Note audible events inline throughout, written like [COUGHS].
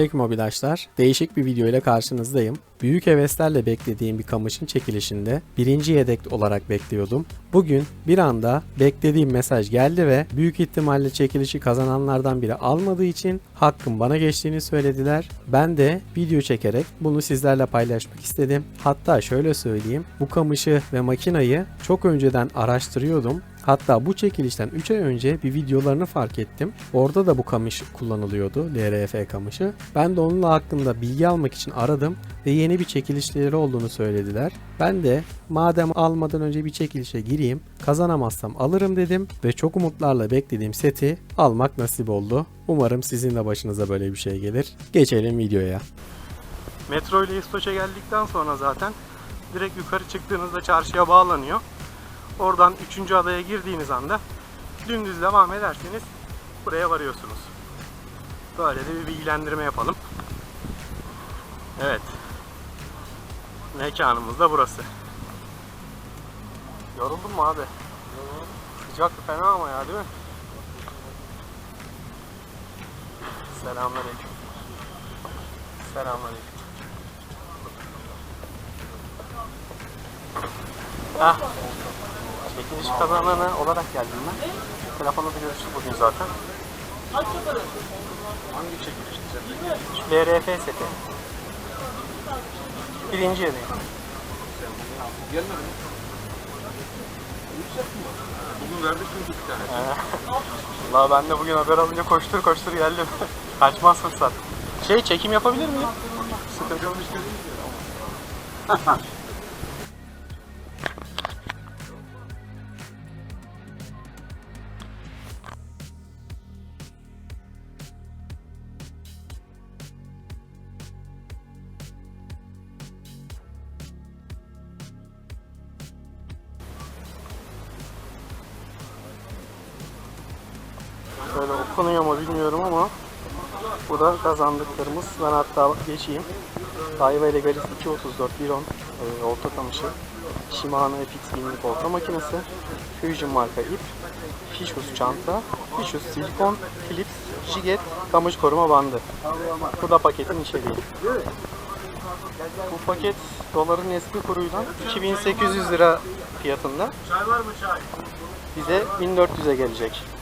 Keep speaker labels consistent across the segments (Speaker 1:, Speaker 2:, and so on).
Speaker 1: Selamünaleyküm mobilaşlar. Değişik bir video ile karşınızdayım. Büyük heveslerle beklediğim bir kamışın çekilişinde birinci yedek olarak bekliyordum. Bugün bir anda beklediğim mesaj geldi ve büyük ihtimalle çekilişi kazananlardan biri almadığı için hakkın bana geçtiğini söylediler. Ben de video çekerek bunu sizlerle paylaşmak istedim. Hatta şöyle söyleyeyim. Bu kamışı ve makinayı çok önceden araştırıyordum. Hatta bu çekilişten 3 ay önce bir videolarını fark ettim. Orada da bu kamış kullanılıyordu. LRF kamışı. Ben de onunla hakkında bilgi almak için aradım ve yeni bir çekilişleri olduğunu söylediler. Ben de madem almadan önce bir çekilişe gireyim, kazanamazsam alırım dedim ve çok umutlarla beklediğim seti almak nasip oldu. Umarım sizin de başınıza böyle bir şey gelir. Geçelim videoya. Metro ile İstoç'a geldikten sonra zaten direkt yukarı çıktığınızda çarşıya bağlanıyor. Oradan 3. adaya girdiğiniz anda dümdüz devam ederseniz buraya varıyorsunuz. Böyle de bir bilgilendirme yapalım. Evet. Mekanımız da burası. Yoruldun mu abi? Sıcak fena ama ya değil mi? Selamünaleyküm. Selamünaleyküm. Ah, Çekiliş kazananı olarak geldim ben. Telefonda da görüştük bugün zaten.
Speaker 2: Hangi çekilişti?
Speaker 1: LRF seti. Birinci.
Speaker 2: Gelmedi mi? Yüksek mi? Bugün verdik çünkü bir tane.
Speaker 1: Valla ben de bugün haber alınca koştur koştur geldim. [LAUGHS] Kaçmaz fırsat. Şey çekim yapabilir miyim?
Speaker 2: Sıkıntı olmuş [LAUGHS]
Speaker 1: okunuyor mu bilmiyorum ama bu da kazandıklarımız. Ben hatta geçeyim. Daiwa ile Galis 234 110 e, olta kamışı. Shimano FX 1000'lik olta makinesi. Fusion marka ip. Fishus çanta. Fishus silikon, Philips, Jiget, kamış koruma bandı. Bu da paketin içeriği. Bu paket doların eski kuruyla 2800 lira fiyatında. Bize 1400'e gelecek.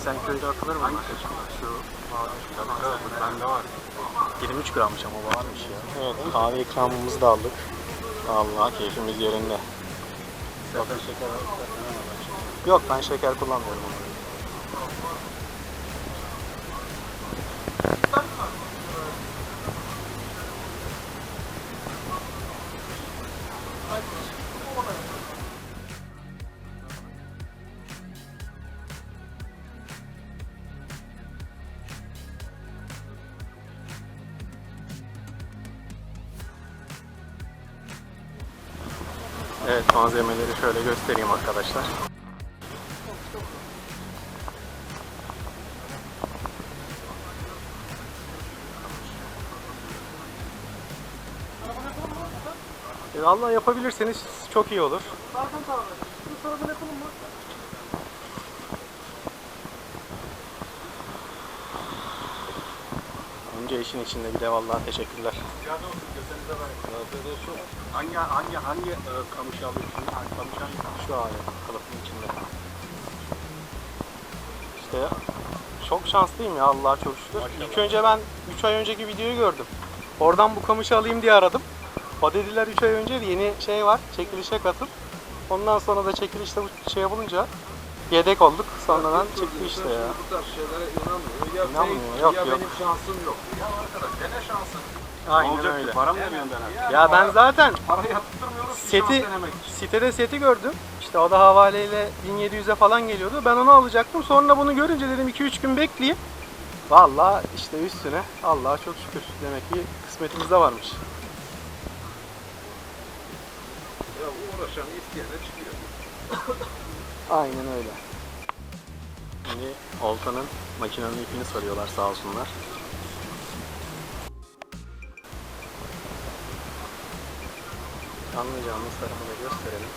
Speaker 1: Esenköy'de atılır mı? Şu
Speaker 2: Bende var.
Speaker 1: 23 grammış ama varmış ya. Evet kahve ikramımızı da aldık. Allah keyfimiz yerinde. Yok, Yok ben şeker kullanmıyorum. Evet malzemeleri şöyle göstereyim arkadaşlar. E, Vallahi yapabilirseniz çok iyi olur. Önce işin içinde bir de vallahi teşekkürler.
Speaker 2: Kağıda olsun kesenize var. Hangi hangi hangi e, kamışı alıyorsun? Hangi kamış hangi?
Speaker 1: Şu hali kılıfın içinde. İşte çok şanslıyım ya Allah'a çok şükür. İlk önce ben 3 ay önceki videoyu gördüm. Oradan bu kamışı alayım diye aradım. O dediler 3 ay önce yeni şey var çekilişe katıl. Ondan sonra da çekilişte bu şey bulunca yedek olduk. Sonradan çıktı işte ya.
Speaker 2: Bu tarz şeylere inanmıyor. Ya,
Speaker 1: İnanmıyor,
Speaker 2: senin-
Speaker 1: yok,
Speaker 2: ya
Speaker 1: yok.
Speaker 2: benim şansım yok. Ya arkadaş dene şansın.
Speaker 1: Aynen
Speaker 2: Olacak
Speaker 1: öyle.
Speaker 2: Para mı veriyorsun bana?
Speaker 1: Ya ben zaten
Speaker 2: Para yaptırmıyoruz.
Speaker 1: Seti sitede seti gördüm. İşte o da havaleyle 1700'e falan geliyordu. Ben onu alacaktım. Sonra bunu görünce dedim 2-3 gün bekleyeyim. Vallahi işte üstüne Allah'a çok şükür. Demek ki kısmetimizde varmış.
Speaker 2: Ya uğraşan isteyene çıkıyor.
Speaker 1: Aynen öyle. Şimdi Olta'nın makinenin ipini soruyorlar sağ olsunlar. Anlayacağımız tarafını gösterelim.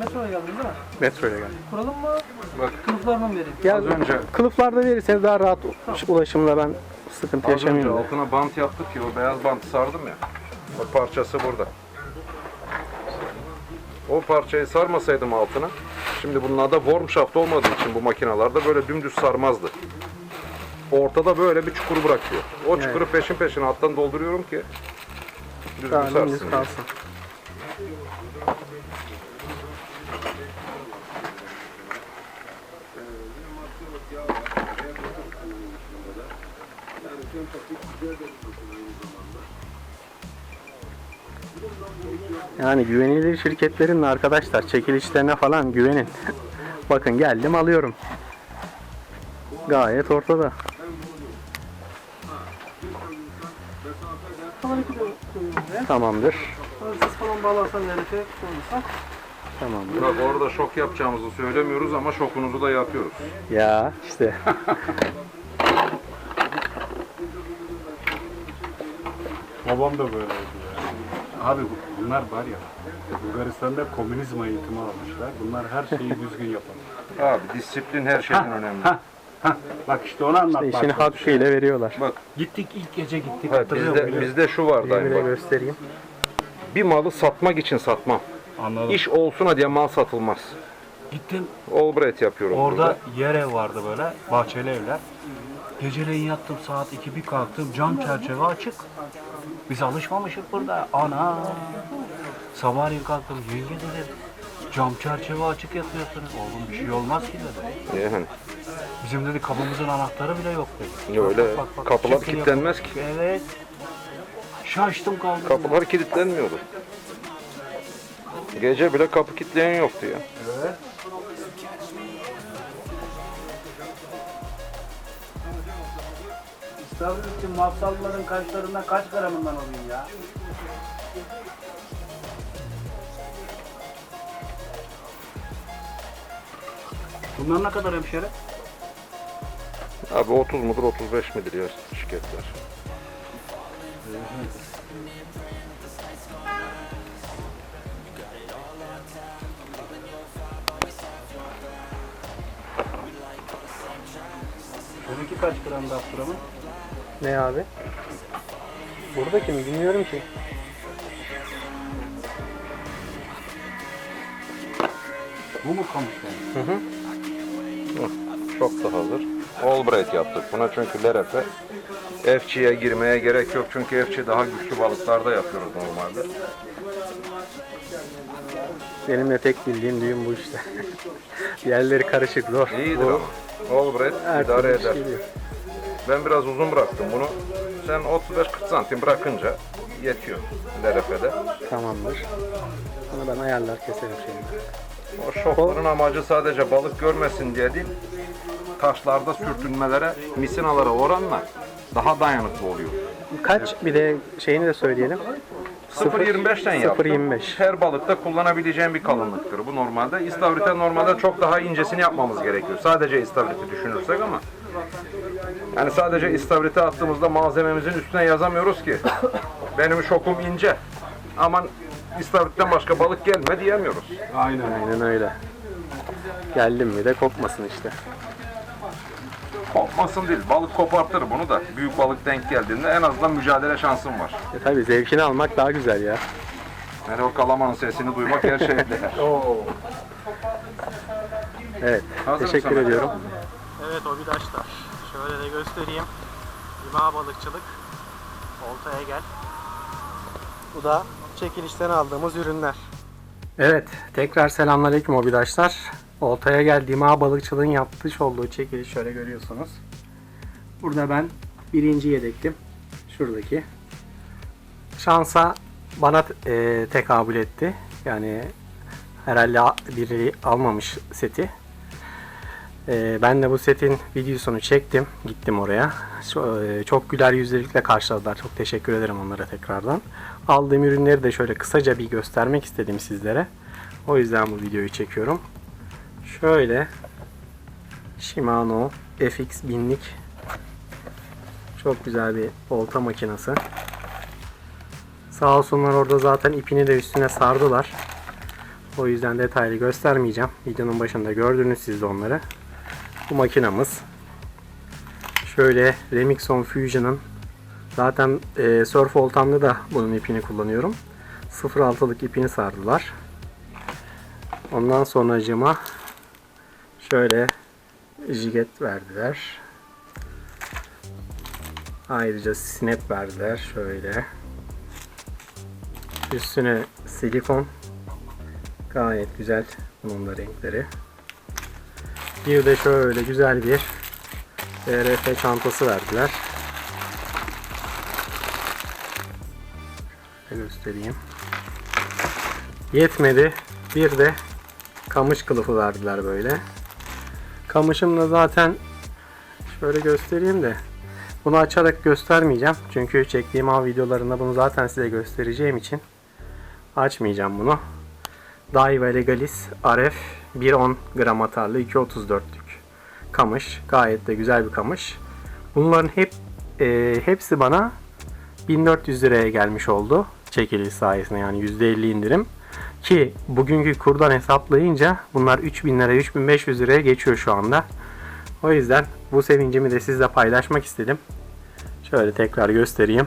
Speaker 3: Metroya geldin değil mi?
Speaker 1: Metroya gel.
Speaker 3: Kuralım mı?
Speaker 4: Bak
Speaker 3: Kılıflarını mı vereyim?
Speaker 1: Gel,
Speaker 4: Az önce-
Speaker 1: kılıflarda verirseniz daha rahat ulaşımda ben sıkıntı
Speaker 4: Az önce
Speaker 1: yaşamayayım. da.
Speaker 4: altına bant yaptık ya o beyaz bantı sardım ya. O parçası burada. O parçayı sarmasaydım altına şimdi bunun adı worm shaft olmadığı için bu makinalarda böyle dümdüz sarmazdı. Ortada böyle bir çukur bırakıyor. O çukuru peşin peşin alttan dolduruyorum ki düzgün
Speaker 1: Daha
Speaker 4: sarsın.
Speaker 1: dümdüz
Speaker 4: diye.
Speaker 1: kalsın. Yani güvenilir şirketlerin arkadaşlar çekilişlerine falan güvenin. Bakın geldim alıyorum. Gayet ortada. Tamamdır.
Speaker 3: Siz falan bağlarsan herife koyarsak.
Speaker 1: Tamamdır.
Speaker 4: Bak orada şok yapacağımızı söylemiyoruz ama şokunuzu da yapıyoruz.
Speaker 1: Ya işte.
Speaker 2: Babam da böyleydi ya. Abi bunlar var ya Bulgaristan'da komünizm eğitimi almışlar. Bunlar her şeyi düzgün yapar.
Speaker 4: Abi disiplin her şeyden önemli.
Speaker 2: Hah, bak işte onu anlatmak
Speaker 1: İşini
Speaker 2: çalışıyorum.
Speaker 1: hakkıyla veriyorlar.
Speaker 4: Bak
Speaker 2: Gittik ilk gece gittik.
Speaker 4: ha,
Speaker 2: hatırlıyor
Speaker 4: bizde,
Speaker 2: musun?
Speaker 4: bizde şu var
Speaker 1: Bir
Speaker 4: dayım
Speaker 1: de
Speaker 4: bak.
Speaker 1: göstereyim.
Speaker 4: Bir malı satmak için satmam.
Speaker 2: Anladım.
Speaker 4: İş olsun diye mal satılmaz.
Speaker 2: Gittim
Speaker 4: Albright yapıyorum
Speaker 2: orada
Speaker 4: burada.
Speaker 2: yer ev vardı böyle bahçeli evler. Geceleyin yattım saat 2 bir kalktım cam çerçeve açık. Biz alışmamışık burada. Ana. Sabahleyin kalktım yenge dedim. Cam çerçeve açık yatıyorsunuz. Oğlum bir şey olmaz ki dedi.
Speaker 4: Yani
Speaker 2: Bizim dedi kapımızın anahtarı bile yok dedi.
Speaker 4: öyle
Speaker 2: bak, bak,
Speaker 4: kapılar
Speaker 2: çirkin
Speaker 4: kilitlenmez ki.
Speaker 2: yapıyor. Evet. Şaştım kaldım.
Speaker 4: Kapılar kilitlenmiyordu. Gece bile kapı kilitleyen yoktu ya.
Speaker 2: Evet. İstavrit'in mafsalların kaşlarından kaç gramından alayım ya? Bunlar ne kadar hemşire?
Speaker 4: Abi 30 mudur 35 midir ya şirketler.
Speaker 2: Seninki kaç gramda Abdurrahman?
Speaker 1: Ne abi? Buradaki mi? Bilmiyorum ki.
Speaker 2: Bu mu kamışlar?
Speaker 4: Çok da hazır. Albright yaptık buna çünkü LRF FC'ye girmeye gerek yok çünkü FC daha güçlü balıklarda yapıyoruz normalde.
Speaker 1: Benim de tek bildiğim düğün bu işte. [LAUGHS] Yerleri karışık zor.
Speaker 4: İyidir
Speaker 1: Bu
Speaker 4: ama. Albright
Speaker 1: her
Speaker 4: idare
Speaker 1: türlü iş
Speaker 4: eder.
Speaker 1: geliyor.
Speaker 4: Ben biraz uzun bıraktım bunu. Sen 35-40 santim bırakınca yetiyor LRF'de.
Speaker 1: Tamamdır. Bunu ben ayarlar keserim şimdi.
Speaker 4: O şokların amacı sadece balık görmesin diye değil, taşlarda sürtünmelere, misinalara oranla daha dayanıklı oluyor.
Speaker 1: Kaç bir de şeyini de söyleyelim.
Speaker 4: 0.25'ten yaptım.
Speaker 1: 0.25.
Speaker 4: Her balıkta kullanabileceğin bir kalınlıktır bu normalde. İstavrite normalde çok daha incesini yapmamız gerekiyor. Sadece istavriti düşünürsek ama. Yani sadece istavrite attığımızda malzememizin üstüne yazamıyoruz ki. [COUGHS] Benim şokum ince. Aman istavritten başka balık gelme diyemiyoruz.
Speaker 2: Aynen.
Speaker 1: Aynen öyle. Geldim mi de kopmasın işte.
Speaker 4: Kopmasın değil. Balık kopartır bunu da. Büyük balık denk geldiğinde en azından mücadele şansın var.
Speaker 1: E tabi zevkini almak daha güzel ya.
Speaker 4: Yani o kalamanın sesini duymak her şeyde. [LAUGHS]
Speaker 1: Evet.
Speaker 4: Hazır
Speaker 1: teşekkür
Speaker 4: mısın?
Speaker 1: ediyorum.
Speaker 5: Evet obidaşlar. Şöyle de göstereyim. Lima balıkçılık. Oltaya gel. Bu da çekilişten aldığımız ürünler.
Speaker 1: Evet, tekrar selamünaleyküm obidaşlar. Oltaya geldiğim ağ balıkçılığın yapmış olduğu çekiliş şöyle görüyorsunuz. Burada ben birinci yedektim. Şuradaki. Şansa bana e, tekabül etti. Yani herhalde biri almamış seti. E, ben de bu setin videosunu çektim. Gittim oraya. E, Çok güler yüzlülükle karşıladılar. Çok teşekkür ederim onlara tekrardan. Aldığım ürünleri de şöyle kısaca bir göstermek istedim sizlere. O yüzden bu videoyu çekiyorum. Şöyle Shimano FX 1000'lik çok güzel bir olta makinesi. Sağ olsunlar orada zaten ipini de üstüne sardılar. O yüzden detaylı göstermeyeceğim. Videonun başında gördünüz siz de onları. Bu makinamız. Şöyle Remixon Fusion'ın zaten e, surf oltamda da bunun ipini kullanıyorum. 0.6'lık ipini sardılar. Ondan sonra cıma şöyle jiget verdiler. Ayrıca snap verdiler şöyle. Üstüne silikon. Gayet güzel bunun da renkleri. Bir de şöyle güzel bir ERF çantası verdiler. Göstereyim. Yetmedi. Bir de kamış kılıfı verdiler böyle. Kamışım da zaten şöyle göstereyim de bunu açarak göstermeyeceğim. Çünkü çektiğim av videolarında bunu zaten size göstereceğim için açmayacağım bunu. Daiwa Legalis RF 1.10 gram atarlı 2.34'lük kamış. Gayet de güzel bir kamış. Bunların hep e, hepsi bana 1400 liraya gelmiş oldu. Çekiliş sayesinde yani %50 indirim. Ki bugünkü kurdan hesaplayınca bunlar 3000 lira 3500 liraya geçiyor şu anda. O yüzden bu sevincimi de sizle paylaşmak istedim. Şöyle tekrar göstereyim.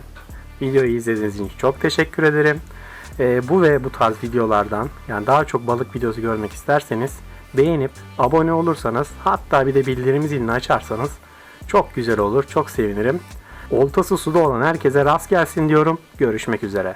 Speaker 1: Videoyu izlediğiniz için çok teşekkür ederim. Ee, bu ve bu tarz videolardan yani daha çok balık videosu görmek isterseniz beğenip abone olursanız hatta bir de bildirim zilini açarsanız çok güzel olur. Çok sevinirim. Oltası suda olan herkese rast gelsin diyorum. Görüşmek üzere.